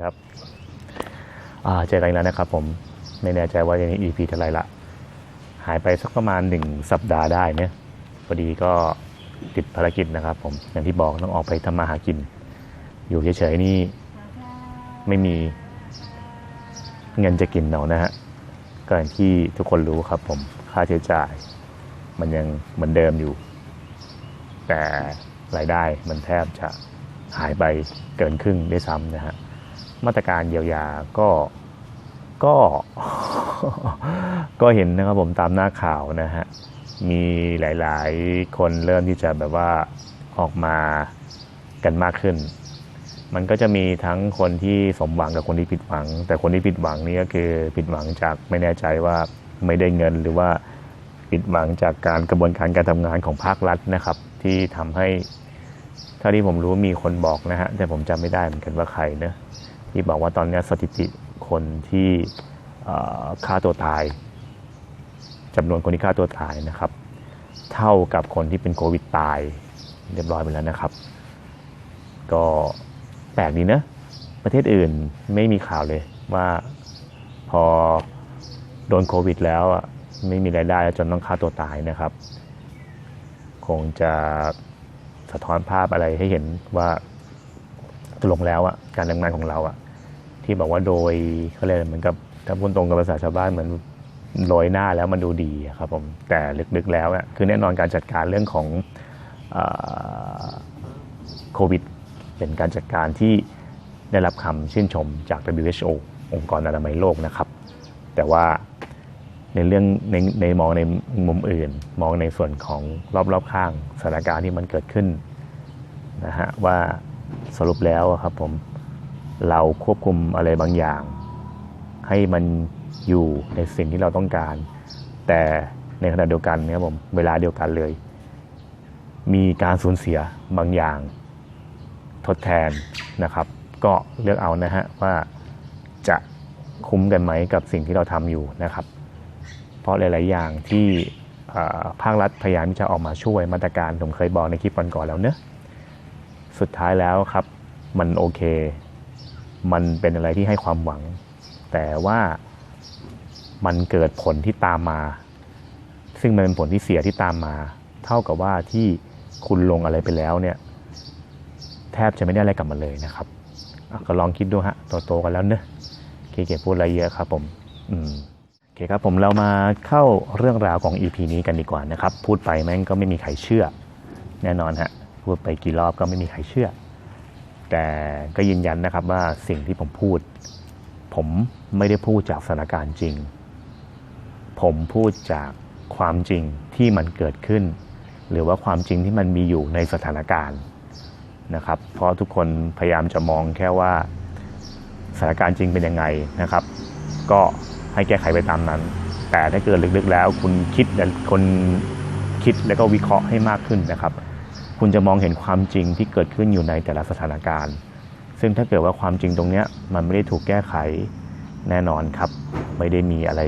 ครับอ่าเจอกันแล้วนะครับผมไม่แน่ใจว่าจะนี้ EP เท่าไหรละ หายไปสักประมาณหนึ่งสัปดาห์ได้เนี่ยพอดีก็ติดภารกิจนะครับผม อย่างที่บอกต้องออกไปทำมาหากิน อยู่เฉยๆนี่ไม่มีเงินจะกินเนานะฮะก็อย่างที่ทุกคนรู้ครับผม ค่าใช้จ่าย มันยังเหมือนเดิมอยู่ แต่รายได้มันแทบจะหายไปเกินครึ่งได้ซ้ำนะฮะ มาตรการเยียวยาก็ก็ก็เห็นนะครับผมตามหน้าข่าวนะฮะมีหลายๆ คนเริ่มที่จะแบบว่าออกมากันมากขึ้น มันก็จะมีทั้งคนที่สมหวังกับคนที่ผิดหวัง แต่คนที่ผิดหวังนี่ก็คือผิดหวังจากไม่แน่ใจว่าไม่ได้เงินหรือว่าผิดหวังจากการกระบวนการการทำงานของภาครัฐนะครับ ที่ทำให้เท่าที่ผมรู้มีคนบอกนะฮะแต่ผมจำไม่ได้เหมือนกันว่าใครเนะ ที่บอกว่าตอนนี้สถิติคนที่ฆ่าตัวตายจำนวนคนที่ฆ่าตัวตายนะครับ เท่ากับคนที่เป็นโควิดตายเรียบร้อยไปแล้วนะครับ ก็แปลกดีนะ ประเทศอื่นไม่มีข่าวเลยว่าพอโดนโควิดแล้วไม่มีรายได้จนต้องฆ่าตัวตายนะครับ คงจะสะท้อนภาพอะไรให้เห็นว่า ลงแล้วอะการทำงานของเราอะที่บอกว่าโดยเขาเรียกเหมือนกับถ้าพูดตรงกับภาษาชาวบ้านเหมือนโรยหน้าแล้วมันดูดีครับผมแต่ลึกๆแล้วอะคือแน่นอนการจัดการเรื่องของโควิด เป็นการจัดการที่ได้รับคำชื่นชมจาก WHO องค์กรอนามัยโลกนะครับ แต่ว่าในเรื่องในในมองในมุมอื่น มองในส่วนของรอบๆข้างสถานการณ์ที่มันเกิดขึ้นนะฮะว่า สรุปแล้วอะครับผมเราควบคุมอะไรบางอย่าง ให้มันอยู่ในสิ่งที่เราต้องการ แต่ในขณะเดียวกันเนี่ยครับผมเวลาเดียวกันเลย มีการสูญเสียบางอย่าง ทดแทนนะครับ ก็เลือกเอานะฮะว่าจะคุ้มกันไหมกับสิ่งที่เราทำอยู่นะครับ เพราะหลาย ๆ อย่างที่ภาครัฐพยายามที่จะออกมาช่วยมาตรการผมเคยบอกในคลิปก่อนๆแล้วเนอะ สุดท้ายแล้วครับ มันโอเค มันเป็นอะไรที่ให้ความหวัง แต่ว่ามันเกิดผลที่ตามมา ซึ่งมันเป็นผลที่เสียที่ตามมา เท่ากับว่าที่คุณลงอะไรไปแล้วเนี่ย แทบจะไม่ได้อะไรกลับมาเลยนะครับก็ลองคิดดูฮะโตๆกันแล้วเนอะเคเกพูดอะไรเยอะครับ ผมอืมโอเคครับผมเรามาเข้าเรื่องราวของ EP นี้กันดีกว่านะครับ พูดไปแม่งก็ไม่มีใครเชื่อแน่นอนฮะ พูดไปกี่รอบก็ไม่มีใครเชื่อ แต่ก็ยืนยันนะครับว่าสิ่งที่ผมพูด ผมไม่ได้พูดจากสถานการณ์จริง ผมพูดจากความจริงที่มันเกิดขึ้น หรือว่าความจริงที่มันมีอยู่ในสถานการณ์นะครับ เพราะทุกคนพยายามจะมองแค่ว่าสถานการณ์จริงเป็นยังไงนะครับ ก็ให้แก้ไขไปตามนั้น แต่ถ้าเกิดลึกๆแล้ว คุณคิดและคนคิดแล้วก็วิเคราะห์ให้มากขึ้นนะครับ คุณจะมองเห็นความจริงที่เกิดขึ้นอยู่ในแต่ละสถานการณ์ ซึ่งถ้าเกิดว่าความจริงตรงนี้มันไม่ได้ถูกแก้ไขแน่นอนครับ ไม่ได้มีอะไร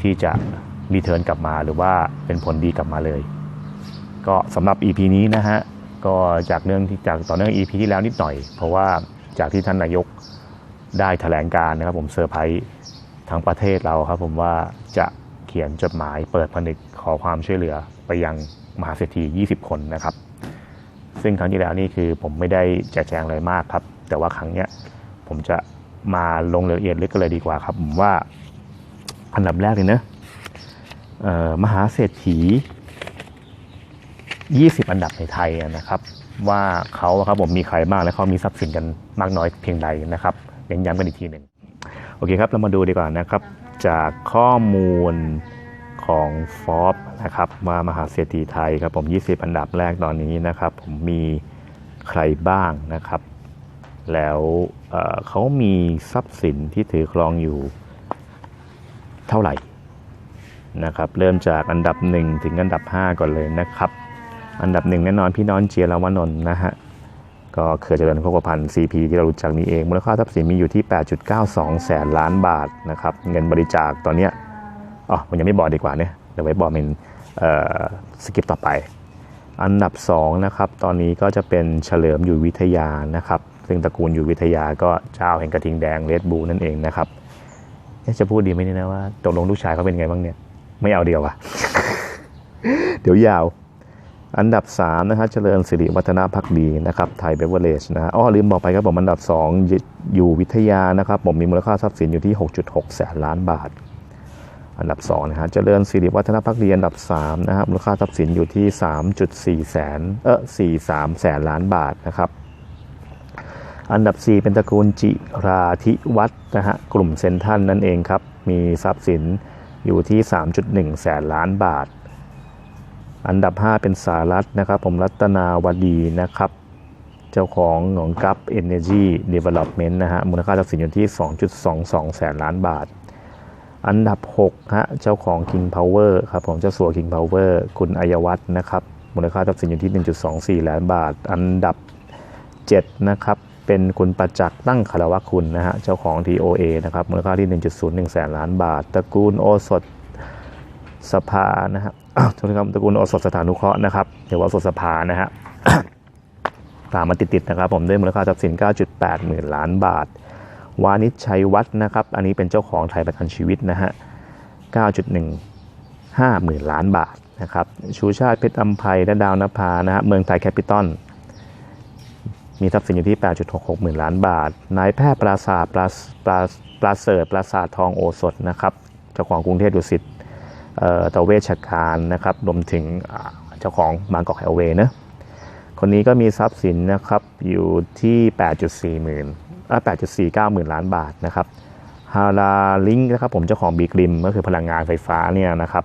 ที่จะรีเทิร์นกลับมาหรือว่าเป็นผลดีกลับมาเลย ก็สำหรับ EP นี้นะฮะ ก็จากเรื่องที่จากต่อเนื่อง EP ที่แล้วนิดหน่อย เพราะว่าจากที่ท่านนายกได้แถลงการนะครับผมเซอร์ไพรส์ทั้งประเทศเราครับผมว่าจะ ขียนจดหมายเปิดผนึกขอความช่วยเหลือไปยังมหาเศรษฐี 20 คนนะครับ ซึ่งครั้งที่แล้วนี่คือผมไม่ได้แจกแจงอะไรมากครับ แต่ว่าครั้งเนี้ยผมจะมาลงรายละเอียดลึกกันเลยดีกว่าครับ ผมว่าอันดับแรกเลยนะเอ่อมหาเศรษฐี 20 อันดับในไทยนะครับ ว่าเขาครับผมมีใครบ้างและเขามีทรัพย์สินกันมากน้อยเพียงใดนะครับย้ำย้ำกันอีกทีหนึ่งโอเคครับเรามาดูดีกว่านะครับ จากข้อมูลของฟอ b นะครับมามหาเศรษฐีไทยครับผม 20 อันดับแรกตอนนี้นะครับ ผมมีใครบ้างนะครับ แล้วเเขามีทรัพย์สินที่ถือครองอยู่เท่าไหร่นะครับ เริ่มจากอันดับ 1 ถึงอันดับ 5 ก่อนเลยนะครับ อันดับหนึ่งแน่นอนพี่น้องเจียรวนนท์นะฮะ ก็เครือเจริญโภคภัณฑ์ CP ที่เรารู้จักนี้เอง มูลค่าทรัพย์สินมีอยู่ที่ 8.92 แสนล้านบาทนะครับเงินบริจาคตอนนี้อ๋อผมยังไม่บอกดีกว่าเนี่ยเดี๋ยวไว้บอกเป็นสกิปต่อไป อันดับ2นะครับตอนนี้ก็จะเป็นเฉลิมอยู่วิทยานะครับซึ่งตระกูลอยู่วิทยาก็เจ้าแห่งกระทิงแดงเลดบูนั่นเองนะครับจะพูดดีไหมเนี่ยนะว่าตกลงลูกชายเขาเป็นไงบ้างเนี่ยไม่เอาเดียวอะเดี๋ยวยาว อันดับ3นะฮะเจริญสิริวัฒนาพักดีนะครับไทยเบเวอร์เลจนะอ้อลืมบอกไปครับผมอันดับ 2 อยู่วิทยานะครับผมมีมูลค่าทรัพย์สินอยู่ที่ 6.6 แสนล้านบาท อันดับ2นะฮะเจริญสิริวัฒนาพักดีอันดับ3นะฮะมูลค่าทรัพย์สินอยู่ที่ 3.4 แสนเออ43 แสนล้านบาทนะครับอันดับ 4 เป็นตระกูลจิราธิวัฒน์นะฮะกลุ่มเซนทันนั่นเองครับมีทรัพย์สินอยู่ที่ 3.1 แสนล้านบาท อันดับ 5 เป็นสารัตนะครับ ผมรัตนาวดีนะครับ เจ้าของหนองกับ Energy Development นะฮะ มูลค่าทรัพย์สินอยู่ที่ 2.22 แสนล้านบาท อันดับ6ฮะ เจ้าของ King Power ครับผมเจ้าสัว King Power คุณอัยวัฒน์นะครับ มูลค่าทรัพย์สินอยู่ที่ 1.24 ล้านบาท อันดับ 7 นะครับ เป็นคุณประจักษ์ตั้งคารวะคุณนะฮะ เจ้าของ TOA นะครับ มูลค่าที่ 1.01 แสนล้านบาท ตระกูลโอสถสภานะฮะอ้าวโทษนครับตระกูลโอสถสถานุเคราะห์นะครับหรือว่าโอสถสภานะฮะตามมาติดๆนะครับ ผมด้วยมูลค่าทรัพย์สิน 9.8 หมื่นล้านบาท วานิชชัยวัฒน์นะครับ อันนี้เป็นเจ้าของไทยประกันชีวิตนะฮะ 9.15 หมื่นล้านบาทนะครับ ชูชาติเพชรอัมภัยและดาวนภานะฮะเมืองไทยแคปิตอลมีทรัพย์สินอยู่ที่ 8.66 หมื่นล้านบาท นายแพทย์ปราสาทปราปราปราเสริฐปราสาททองโอสถนะครับ เจ้าของกรุงเทพดุสิต ตะเวชการนะครับรวมถึงเจ้าของบางกอกแฮลเวย์นะคนนี้ก็มีทรัพย์สินนะครับอยู่ที่ 8.4หมื่นอ่8.49หมื่นล้านบาทนะครับฮาราลิงนะครับผมเจ้าของบีกริมก็คือพลังงานไฟฟ้าเนี่ยนะครับ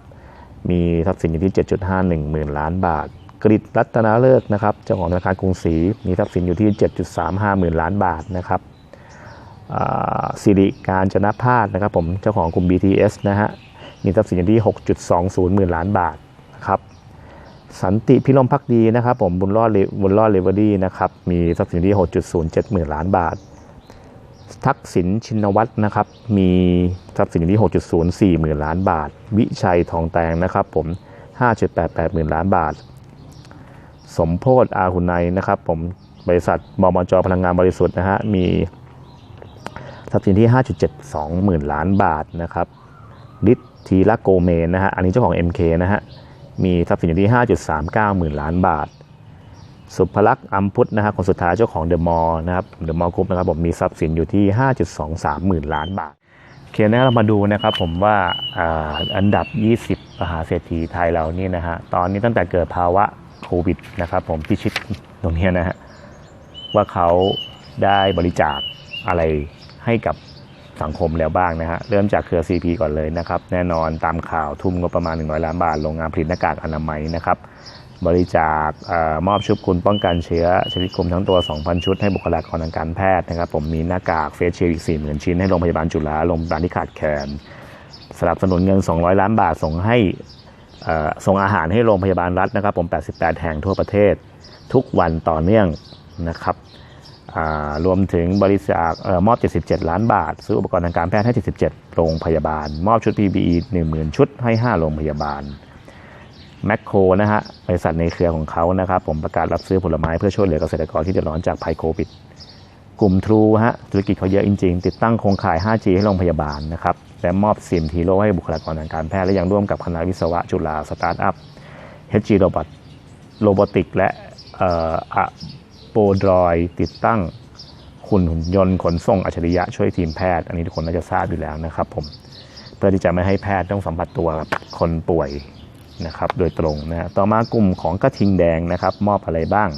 มีทรัพย์สินอยู่ที่ 7.51หมื่นล้านบาท กริตรัตนาเลิกนะครับเจ้าของธนาคารกรุงศรีมีทรัพย์สินอยู่ที่ 7.35หมื่นล้านบาทนะครับสิริการจนพาสนะครับผมเจ้าของกลุ่ม BTS นะฮะ มีทรัพย์สินอยู่ที่ 6.20หมื่นล้านบาทนะครับสันติพิรมพักดีนะครับผมบุญรอดบุญรอดเลเวอรี่นะครับมีทรัพย์สินที่ 6.07หมื่นล้านบาท ทักษิณชินวัตรนะครับมีทรัพย์สินอยู่ที่ 6.04หมื่นล้านบาท วิชัยทองแตงนะครับผม 5.88หมื่นล้านบาท สมโพศอาหุไนยนะครับผมบริษัทบมจพลังงานบริสุทธิ์นะฮะมีทรัพย์สินที่ 5.72หมื่นล้านบาทนะครับฤ ทีละโกเมนนะฮะ อันนี้เจ้าของ MK นะฮะ มีทรัพย์สินอยู่ที่ 5.39 หมื่นล้านบาท สุภลักษณ์อัมพุทธนะฮะคนสุดท้ายเจ้าของเดอะมอลล์นะครับ เดอะมอลล์กรุ๊ปนะครับผมมีทรัพย์สินอยู่ที่ 5.23 หมื่นล้านบาทโอเคนะเรามาดูนะครับผมว่าอันดับ 20 มหาเศรษฐีไทยเรานี่นะฮะ ตอนนี้ตั้งแต่เกิดภาวะโควิดนะครับผมพิชิตตรงนี้นะฮะ ว่าเขาได้บริจาคอะไรให้กับ สังคมแล้วบ้างนะฮะ เริ่มจากเครือ CP ก่อนเลยนะครับ แน่นอนตามข่าวทุ่มงบประมาณ 100 ล้านบาทโรงงานผลิตหน้ากากอนามัยนะครับ บริจาคอมอบชุดคุณป้องกันเชื้อชนิดคุมทั้งตัว 2,000 ชุดให้บุคลากรทางการแพทย์นะครับ ผมมีหน้ากากเฟสเชิลด์อีก 40,000 ชิ้นให้โรงพยาบาลจุฬาโรงพยาบาลที่ขาดแคลนสนับสนุนเงิน 200 ล้านบาทส่งให้ส่งอาหารให้โรงพยาบาลรัฐนะครับ ผม 88 แห่งทั่วประเทศ ทุกวันต่อเนื่องนะครับ รวมถึงบริจาคมอบ 77 ล้านบาท ซื้ออุปกรณ์ทางการแพทย์ให้ 77 โรงพยาบาล มอบชุด PPE 10,000 ชุดให้ 5 โรงพยาบาลแมคโครนะฮะบริษัทในเครือของเขานะครับ ผมประกาศรับซื้อผลไม้เพื่อช่วยเหลือเกษตรกรที่เดือดร้อนจากภัยโควิด กลุ่มทรูฮะธุรกิจเขาเยอะจริง ๆ ติดตั้งโครงข่าย 5G ให้โรงพยาบาลนะครับและมอบซิมทีโร่ให้บุคลากรทางการแพทย์และยังร่วมกับคณะวิศวะจุฬาสตาร์ทอัพ HG Robot โรบอติกและ เอ่ออะโดรอยติดตั้งหุ่นหุ่นยนต์ขนส่งอัจฉริยะช่วยทีมแพทย์ อันนี้ทุกคนน่าจะทราบอยู่แล้วนะครับผมเพื่อที่จะไม่ให้แพทย์ต้องสัมผัสตัวกับคนป่วยนะครับโดยตรงนะต่อมากลุ่มของกระทิงแดงนะครับ มอบอะไรบ้าง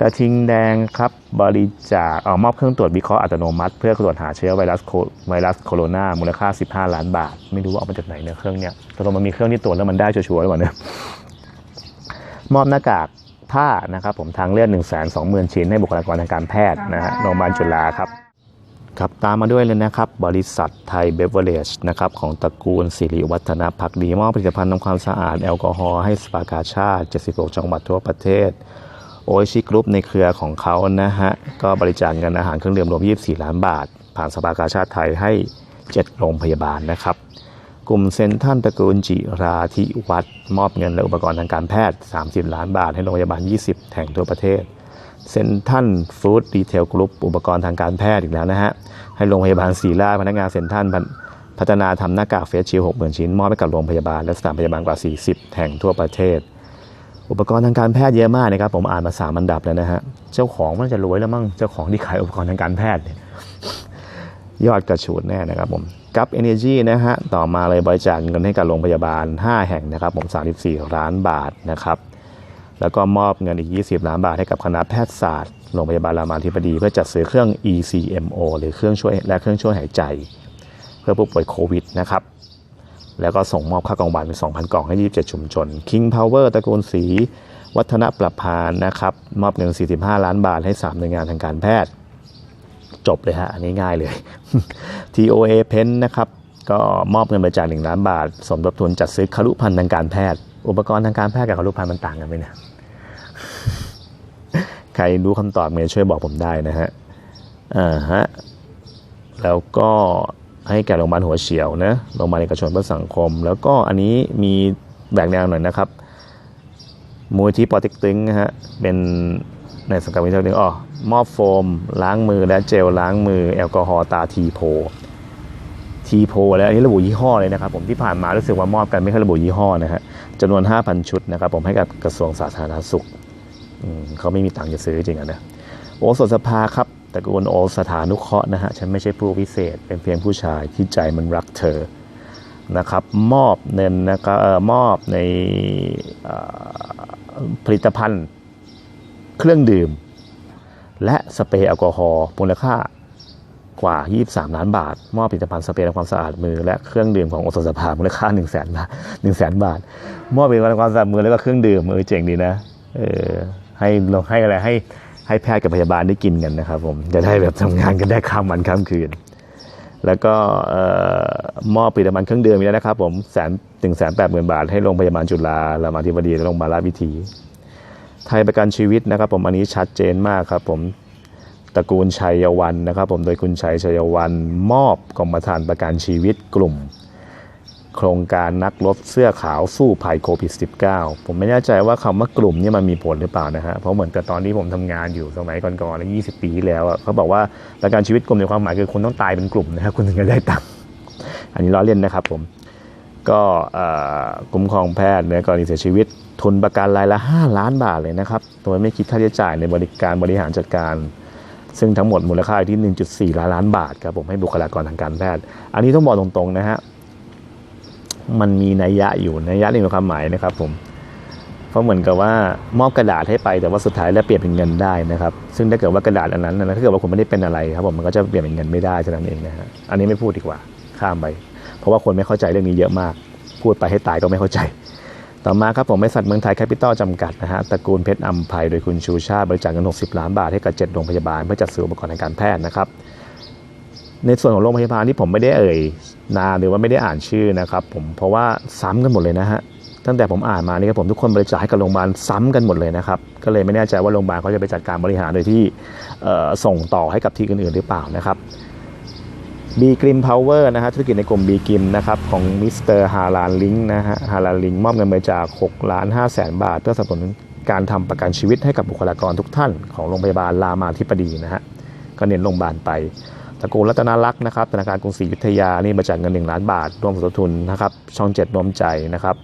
กระทิงแดงครับบริจาคเอามอบเครื่องตรวจวิเคราะห์อัตโนมัติ เพื่อตรวจหาเชื้อไวรัสโคไวรัสโคโรนามูลค่า 15 ล้านบาท ไม่รู้ว่าเอามาจากไหนเนี่ยเครื่องเนี่ยตกลงมันมีเครื่องที่ตรวจแล้วมันได้ชัวร์ๆหรือเปล่าเนี่ยมอบหน้ากาก ผ้านะครับผมทางเลือด1 2 0 0 0 0 ชิ้นให้บุคลากรทางการแพทย์นะฮะโรงพยาบาลจุฬาครับครับตามมาด้วยเลยนะครับ บริษัทไทยเบเวอร์เรจนะครับของตระกูลสิริวัฒนพักดีมอบผลิตภัณฑ์ทำความสะอาดแอลกอฮอล์ให้สปากาชาติ76จังหวัดทั่วประเทศโอชิกรุ๊ปในเครือของเขานะฮะ ก็บริจาคเงินอาหารเครื่องดื่มรวม 24 ล้านบาท ผ่านสภากาชาติไทยให้ 7 โรงพยาบาลนะครับ กลุ่มเซนทรันตระกูลจิราธิวัฒน์มอบเงินและอุปกรณ์ทางการแพทย์ 30 ล้านบาท ให้โรงพยาบาล 20 แห่งทั่วประเทศเซนทันฟู้ดดีเทลกรุ๊ปอุปกรณ์ทางการแพทย์อีกแล้วนะฮะ ให้โรงพยาบาลศรีราชพนักงานเซนทันพัฒนาทำหน้ากากเฟสชิลหกหมื่นชิ้น มอบให้กับโรงพยาบาล และสถานพยาบาลกว่า 40 แห่งทั่วประเทศ อุปกรณ์ทางการแพทย์เยอะมากนะครับ ผมอ่านมาสามอันดับแล้วนะฮะ เจ้าของมันจะรวยแล้วมั้งเจ้าของที่ขายอุปกรณ์ทางการแพทย์เนี่ยยอดกระฉูดแน่นะครับผม กับ Energy นะฮะต่อมาเลยบริจาคเงินให้กับโรงพยาบาล 5 แห่งนะครับผม 34 ล้านบาทนะครับแล้วก็มอบเงินอีก 20 ล้านบาทให้กับคณะแพทยศาสตร์โรงพยาบาลรามาธิบดีเพื่อจัดซื้อเครื่อง ECMO หรือเครื่องช่วยและเครื่องช่วยหายใจ เพื่อผู้ป่วยโควิดนะครับแล้วก็ส่งมอบข้าวกล่องบาลเป็น 2,000 กล่องให้ 27 ชุมชน King Power ตระกูลสี วัฒนประพานนะครับ มอบเงิน 45 ล้านบาทให้ 3 หน่วยงานทางการแพทย์ จบเลยฮะอันนี้ง่ายเลย TOA Pen นะครับก็มอบเงินบริจาค1ล้านบาท สมทบทุนจัดซื้อคารุภัณฑ์ทางการแพทย์ อุปกรณ์ทางการแพทย์กับคารุภัณฑ์มันต่างกันไหมเนี่ยใครรู้คำตอบเมย์ช่วยบอกผมได้นะฮะอ่าฮะแล้วก็ให้แก่โรงพยาบาลหัวเฉียวนะโรงพยาบาลเอกชนเพื่อสังคม แล้วก็อันนี้มีแบ่งแนวหน่อยนะครับมูลที่ปอต็กตึงนะฮะเป็น ในสังกัดวิทยาลัยอ๋อมอบโฟม ล้างมือและเจลล้างมือแอลกอฮอล์ตาทีโพทีโพแล้วอันนี้ระบุยี่ห้อเลยนะครับผมที่ผ่านมารู้สึกว่ามอบกันไม่ค่อยระบุยี่ห้อนะฮะจำนวน 5,000 ชุดนะครับผมให้กับกระทรวงสาธารณสุขเขาไม่มีตังค์จะซื้อจริงๆนะโอสถสภาครับตระกูลโอสถานุเคราะห์นะฮะฉันไม่ใช่ผู้วิเศษ เป็นเพียงผู้ชายที่ใจมันรักเธอนะครับมอบเงินนะครับมอบในผลิตภัณฑ์ เครื่องดื่ม และสเปรย์แอลกอฮอล์มูลค่ากว่า 23 ล้านบาท มอบผลิตภัณฑ์สเปรย์ทำความสะอาดมือ และเครื่องดื่มของอสสภามูลค่า 1 0 0 0 0แสนบาท1 0 0 0 0แสนบาท มอบผลิตภัณฑ์ทำความสะอาดมือแล้วก็เครื่องดื่มเออเจ๋งดีนะเออให้เราให้อะไรให้ให้แพทย์กับพยาบาลได้กินกันนะครับผมจะได้แบบทำงานกันได้ข้ามวันข้ามคืน แล้วก็เอ่อมอบผลิตภัณฑ์เครื่องดื่มอีกแล้นะครับผมแสนถึงแสนแปดหมื่นบาท ให้โรงพยาบาลจุฬารามาธิบดีและโรงพยาบาลราชวิถี ไทยประกันชีวิตนะครับผมอันนี้ชัดเจนมากครับผมตระกูลชัยวันนะครับผมโดยคุณชัยชัยวันมอบกรมธรรม์ประกันชีวิตกลุ่ม โครงการนักรบเสื้อขาวสู้ภัยโควิด -19 ผมไม่แน่ใจว่าคำว่ากลุ่มนี่มันมีผลหรือเปล่านะฮะเพราะเหมือนกับตอนที่ผมทำงานอยู่สมัยก่อนๆแล้ว20 ปีที่แล้วอะเขาบอกว่าประกันชีวิตกลุ่มในความหมายคือคุณต้องตายเป็นกลุ่มนะครับคุณถึงจะได้ตังค์อันนี้ล้อเล่นนะครับผม ก็คุ้มครองแพทย์ในกรณีเสียชีวิต ทุนประกันรายละ 5 ล้านบาทเลยนะครับโดยไม่คิดค่าใช้จ่ายในบริการบริหารจัดการ ซึ่งทั้งหมดมูลค่าที่ 1.4 ล้านล้านบาทครับผมให้บุคลากรทางการแพทย์ อันนี้ต้องบอกตรงๆนะฮะมันมีนัยยะอยู่นัยยะในความหมายนะครับผมเพราะเหมือนกับว่ามอบกระดาษให้ไปแต่ว่าสุดท้ายแล้วเปลี่ยนเป็นเงินได้นะครับซึ่งถ้าเกิดว่ากระดาษอันนั้นถ้าเกิดว่าคุณไม่ได้เป็นอะไรครับผมมันก็จะเปลี่ยนเป็นเงินไม่ได้เท่านั้นเองนะฮะอันนี้ไม่พูดดีกว่าข้ามไป เพราะว่าคนไม่เข้าใจเรื่องนี้เยอะมาก พูดไปให้ตายก็ไม่เข้าใจ ต่อมาครับผมบริษัทเมืองไทยแคปิตอลจำกัดนะฮะตระกูลเพชรอัมภัยโดยคุณชูชาติบริจาคเงิน 60 ล้านบาทให้กับ 7 โรงพยาบาลเพื่อจัดซื้ออุปกรณ์ทางการแพทย์นะครับในส่วนของโรงพยาบาลที่ผมไม่ได้เอ่ยนามหรือว่าไม่ได้อ่านชื่อนะครับผมเพราะว่าซ้ำกันหมดเลยนะฮะตั้งแต่ผมอ่านมานี่ครับผมทุกคนบริจาคให้กับโรงพยาบาลซ้ำกันหมดเลยนะครับก็เลยไม่แน่ใจว่าโรงพยาบาลเขาจะไปจัดการบริหารโดยที่ส่งต่อให้กับที่อื่นๆหรือเปล่านะครับ บีกริมพาวเวอร์นะฮะธุรกิจในกลุ่มบีกริมนะครับของมิสเตอร์ฮาลานลิงนะฮะฮาลานลิงมอบเงินบริจาค6ล้าน5แสนบาท เพื่อสนับสนุนการทำประกันชีวิตให้กับบุคลากรทุกท่านของโรงพยาบาลรามาธิบดีนะฮะก็เน้นโรงพยาบาลไปตระกูลรัตนารักษ์นะครับธนาคารกรุงศรีอยุธยานี่บริจาคเงิน 1 ล้านบาท ร่วมสมทบทุนนะครับช่องเจ็ดรวมใจนะครับ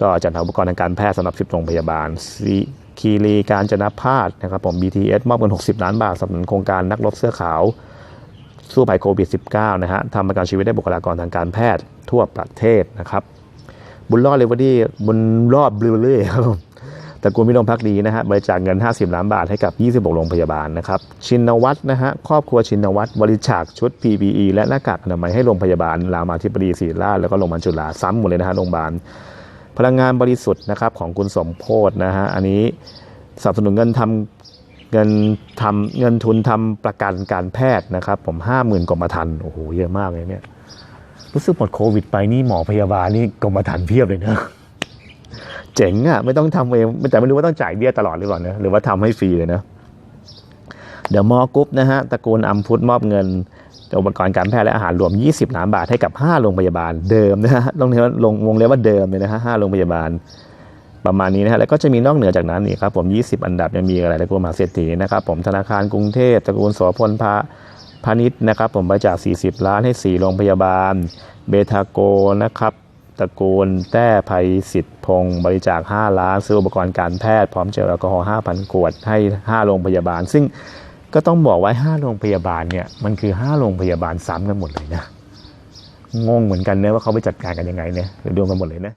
ก็จัดหาอุปกรณ์ทางการแพทย์สำหรับ10โรงพยาบาลซีคีรีการจนพาสนะครับผม BTS มอบเงิน 60 ล้านบาทสนับสนุนโครงการนักรบเสื้อขาว สู้ภัยโควิด -19 นะฮะทำประกันชีวิตให้บุคลากรทางการแพทย์ทั่วประเทศนะครับ บุญรอดเลเวอรี่บุญรอดบลิเวอรี่ครับตระกูลพิรมพักดีนะฮะบริจาคเงิน 50 ล้านบาทให้กับ 26 โรงพยาบาลนะครับ ชินวัตรนะฮะครอบครัวชินวัตรบริจาคชุด PPE และหน้ากากอนามัยให้โรงพยาบาลรามาธิบดีศรีราชแล้วก็โรงพยาบาลจุฬาซ้ำหมดเลยนะฮะโรงพยาบาลพลังงานบริสุทธิ์นะครับของคุณสมโพธนะฮะอันนี้สนับสนุนเงินทำ เงินทำเงินทุนทำประกันการแพทย์นะครับ ผมห้าหมื่นกรมธรรม์โอ้โหเยอะมากเลยเนี่ยรู้สึกหมดโควิดไปนี่หมอพยาบาลนี่กรมธรรม์เพียบเลยนะเจ๋งอะ่ะไม่ต้องทำเองแต่ไม่รู้ว่าต้องจ่ายเบี้ยตลอดหรือเปล่านะหรือว่าทำให้ฟรีเลยนะเดี๋ยวมอกรุ๊ปนะฮะตระกูลอัมพุทมอบเงินอุปกรณ์การแพทย์และอาหารรวม 20 ล้านบาทให้กับ 5 โรงพยาบาลเดิมนะฮะลงเรียกว่าลงวงเรียกว่าเดิมเลยนะฮะ5โรงพยาบาล ประมาณนี้นะฮะแล้วก็จะมีนอกเหนือจากนั้นนี่ครับผม 20 อันดับเนี่ยมีอะไรตระกูลมหาเศรษฐีนะครับผมธนาคารกรุงเทพตระกูลโสพลพาพาณิชย์นะครับผมบริจาค40 ล้านให้ 4 โรงพยาบาล เบทาโกนะครับตระกูลแต้ภัยสิทธิ์พงศ์บริจาค 5 ล้านซื้ออุปกรณ์การแพทย์พร้อมเจลแอลกอฮอล์5,000 ขวดให้ 5 โรงพยาบาล ซึ่งก็ต้องบอกว่า5โรงพยาบาลเนี่ยมันคือ 5 โรงพยาบาลซ้ำกันหมดเลยนะงงเหมือนกันนะว่าเขาไปจัดการกันยังไงเนี่ยหรือรวมกันหมดเลยนะ